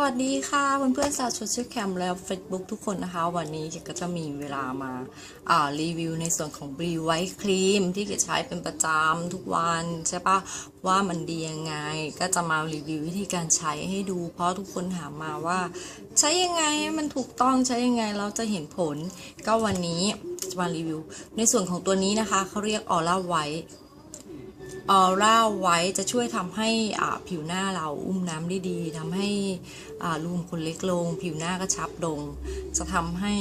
วัสดีค่ะเพื่อนๆสาวโซเชียลแคมแล้ว Facebook ทุกคนนะคะ วันนี้เกดก็จะมีเวลามาอ่ารีวิวในส่วนของบรีไวท์ครีมที่เกดใช้เป็นประจำทุกวันใช่ปะว่ามันดียังไง ก็จะมารีวิววิธีการใช้ให้ดู เพราะทุกคนถามมาว่า ใช้ยังไงมันถูกต้องใช้ยังไงเราจะเห็นผล ก็วันนี้จะมารีวิว ในส่วนของตัวนี้นะคะเขาเรียกออร่าไวท์ ออร่าไว้จะช่วยทำให้อ่าผิวหน้าเราอุ้มน้ำได้ดีทำให้อ่ารูขุมขนเล็กลง ผิวหน้ากระชับลง จะทำให้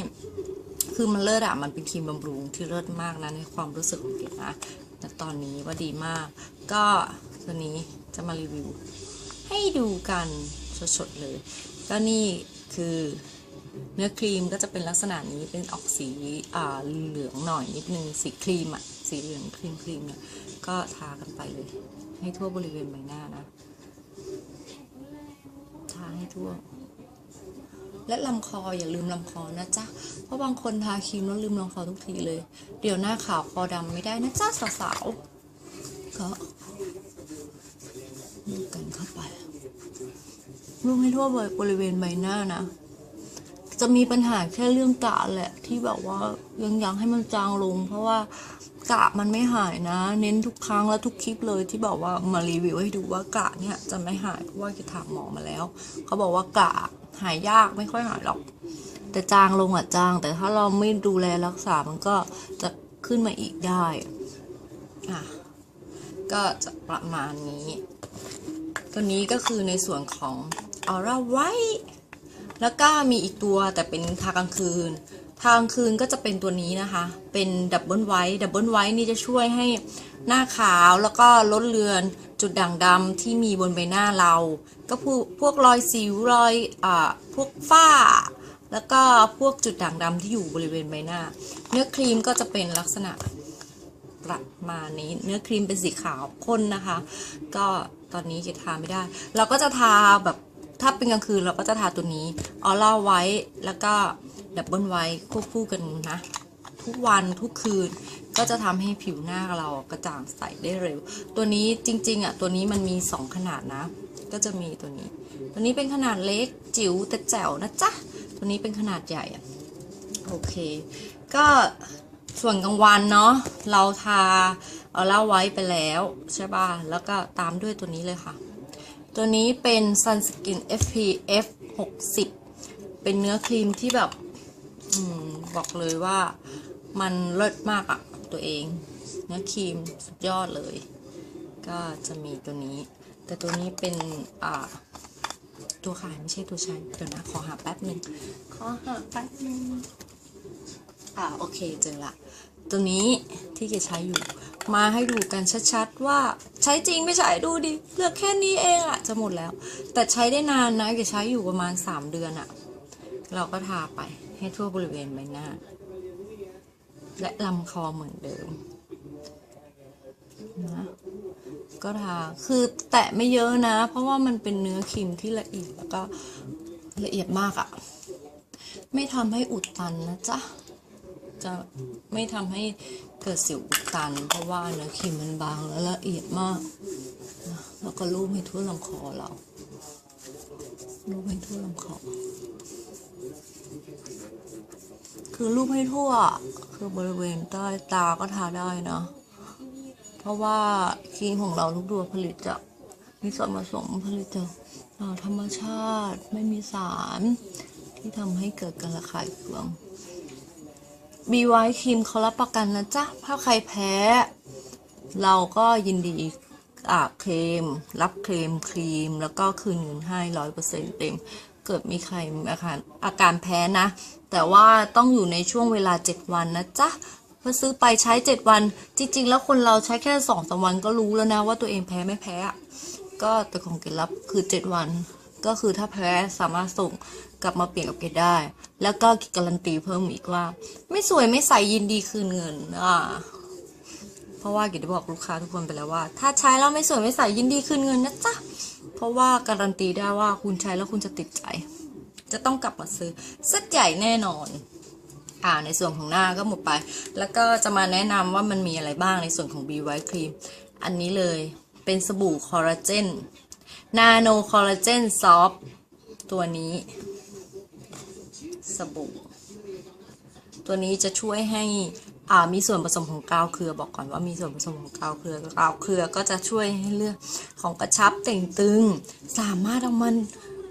คือมันเลิศอะมันเป็นครีมบำรุงที่เลิศมากนะในความรู้สึกของเกดนะแต่ตอนนี้ว่าดีมาก ก็ตัวนี้จะมารีวิว ให้ดูกันสดๆเลย ก็นี่คือ เนื้อครีมก็จะเป็นลักษณะนี้เป็นออกสีเหลืองหน่อยนิดนึงสีครีมอะสีเหลืองครีมครีมเนี่ยก็ทากันไปเลย ให้ทั่วบริเวณใบหน้านะทาให้ทั่ว และลำคออย่าลืมลำคอนะจ๊ะเพราะบางคนทาครีมแล้วลืมลำคอทุกทีเลย เดี๋ยวหน้าขาวคอดำไม่ได้นะจ๊ะสาวๆก็ลูกันเข้าไปลูกให้ทั่วบริเวณใบหน้านะ จะมีปัญหาแค่เรื่องกะแหละที่แบบว่ายังอยากให้มันจางลง เพราะว่ากะมันไม่หายนะ เน้นทุกครั้งและทุกคลิปเลยที่บอกว่ามารีวิวให้ดูว่ากะเนี่ยจะไม่หายเพราะว่าจะถามหมอมาแล้ว เขาบอกว่ากะหายยากไม่ค่อยหายหรอก แต่จางลงอะจาง แต่ถ้าเราไม่ดูแลรักษามันก็จะขึ้นมาอีกได้อะก็จะประมาณนี้ ตัวนี้ก็คือในส่วนของออร่าไวท์ แล้วก็มีอีกตัวแต่เป็นทากลางคืน ทากลางคืนก็จะเป็นตัวนี้นะคะ เป็นดับเบิลไวท์ดับเบิลไวท์นี่จะช่วยให้หน้าขาวแล้วก็ลดเลือนจุดด่างดำที่มีบนใบหน้าเรา ก็พวกพวกรอยสิวรอยอ่าพวกฝ้า แล้วก็พวกจุดด่างดำที่อยู่บริเวณใบหน้า เนื้อครีมก็จะเป็นลักษณะประมาณนี้ เนื้อครีมเป็นสีขาวข้นนะคะ ก็ตอนนี้เกทาไม่ได้ เราก็จะทาแบบ ถ้าเป็นกลางคืนเราก็จะทาตัวนี้ออร่าไว้แล้วก็ดับเบิลไว้ควบคู่กันนะ ทุกวันทุกคืนก็จะทำให้ผิวหน้าเรากระจ่างใสได้เร็ว ตัวนี้จริง ๆอะตัวนี้มันมี 2 ขนาดนะ ก็จะมีตัวนี้ ตัวนี้เป็นขนาดเล็กจิ๋วแต่แจ๋วนะจ๊ะตัวนี้เป็นขนาดใหญ่อะโอเค ก็ส่วนกลางวันเนาะเราทาเอาล่าไว้ไปแล้วใช่ป่ะแล้วก็ตามด้วยตัวนี้เลยค่ะ ตัวนี้เป็น Sunscreen SPF 60 เป็นเนื้อครีมที่แบบอืมบอกเลยว่ามันเลิศมากอะตัวเอง เนื้อครีมสุดยอดเลย ก็จะมีตัวนี้ แต่ตัวนี้เป็นอ่าตัวขายไม่ใช่ตัวใช้เดี๋ยวนะ ขอหาแป๊บหนึ่งขอหาแป๊บหนึ่งอ่าโอเคเจอละ ตัวนี้ที่เกดใช้อยู่ มาให้ดูกันชัดๆว่าใช้จริงไม่ใช่ดูดิเหลือกแค่นี้เองอะจะหมดแล้ว แต่ใช้ได้นานนะเกใช้อยู่ประมาณ 3 เดือนอะเราก็ทาไปให้ทั่วบริเวณใบหน้า และลำคอเหมือนเดิมนะก็ทาคือแตะไม่เยอะนะ เพราะว่ามันเป็นเนื้อครีมที่ละเอียดแล้วก็ละเอียดมากอะไม่ทำให้อุดตันนะจ๊ะจะไม่ทำให้ เกิดสิวตัน เพราะว่าเนื้อครีมมันบางและละเอียดมาก แล้วก็ลูบให้ทั่วลำคอเราลูบให้ทั่วลำคอ คือลูบให้ทั่ว คือบริเวณใต้ตาก็ทาได้นะ เพราะว่าครีมของเราทุกตัวผลิตจากมีส่วนผสมผลิตจากธรรมชาติไม่มีสารที่ทำให้เกิดการระคายเคือง บีไวครีมเขารับประกันนะจ๊ะ ถ้าใครแพ้ เราก็ยินดีอ่าเคลมรับเคลมครีม แล้วก็คืนเงินให้ร้อยเปอร์เซ็นต์เต็ม เกิดมีใครอาการอาการแพ้นะ แต่ว่าต้องอยู่ในช่วงเวลา7วันนะจ๊ะเพื่อซื้อไปใช้7วัน จริง ๆ แล้วคนเราใช้แค่2อสวันก็รู้แล้วนะ ว่าตัวเองแพ้ไม่แพ้ก็แต่ของเกดรับคือ7วัน ก็คือถ้าแพ้สามารถส่ง กลับมาเปลี่ยนกับเกดได้ แล้วก็การันตีเพิ่มอีกว่า ไม่สวยไม่ใสยินดีคืนเงินอ่าเพราะว่าเกดได้บอกลูกค้าทุกคนไปแล้วว่า ถ้าใช้แล้วไม่สวยไม่ใสยินดีคืนเงินนะจ๊ะเพราะว่าการันตีได้ว่าคุณใช้แล้วคุณจะติดใจ จะต้องกลับมาซื้อเซตใหญ่แน่นอนอ่าในส่วนของหน้าก็หมดไป แล้วก็จะมาแนะนำว่ามันมีอะไรบ้างในส่วนของ B White Cream อันนี้เลยเป็นสบู่คอลลาเจนนาโนคอลลาเจนซอฟตัวนี้ สบู่ ตัวนี้จะช่วยให้อ่ามีส่วนผสมของกาวเครือบอกก่อนว่ามีส่วนผสมของกาวเครือกาวเครือก็จะช่วยให้เลือดของกระชับเต่งตึง สามารถเอามัน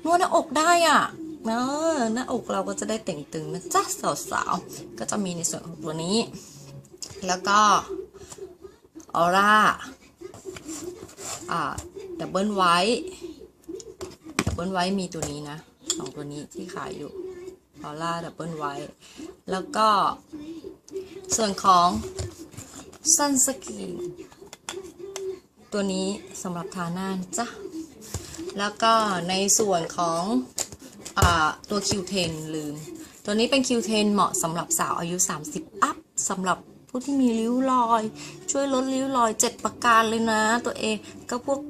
นวดหน้าอกได้อะเนอะหน้าอกเราก็จะได้เต่งตึงนะจ๊ะสาวๆก็จะมีในส่วนของตัวนี้ แล้วก็ออร่าอ่าดับเบิลไวท์ดับเบิลไวท์มีตัวนี้นะสองตัวนี้ที่ขายอยู่ ออร่าดับเบิลไวท์แล้วก็ส่วนของซันสก e นตัวนี้สำหรับทาหน้านจ๊ะแล้วก็ในส่วนของอตัว Q10 ลืม ตัวนี้เป็น Q10 เหมาะสำหรับสาวอายุ 30 อัพสำหรับผู้ที่มีริ้วรอย ช่วยลดริ้วรอย7ประการเลยนะตัวเองก็พวก